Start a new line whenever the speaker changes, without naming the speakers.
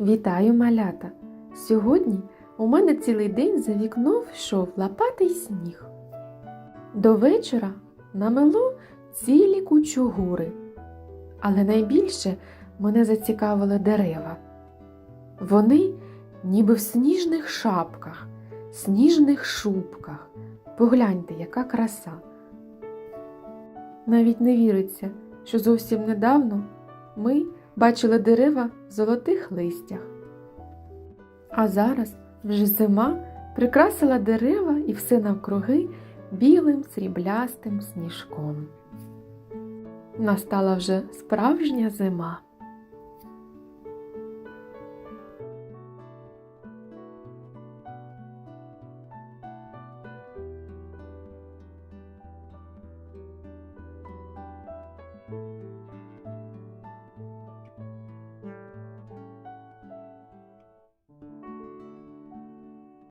Вітаю, малята! Сьогодні у мене цілий день за вікном йшов лопатий сніг. До вечора намело цілі кучугури, але найбільше мене зацікавили дерева. Вони ніби в сніжних шапках, сніжних шубках. Погляньте, яка краса. Навіть не віриться, що зовсім недавно ми бачили дерева в золотих листях. А зараз вже зима прикрасила дерева і все навкруги білим сріблястим сніжком. Настала вже справжня зима.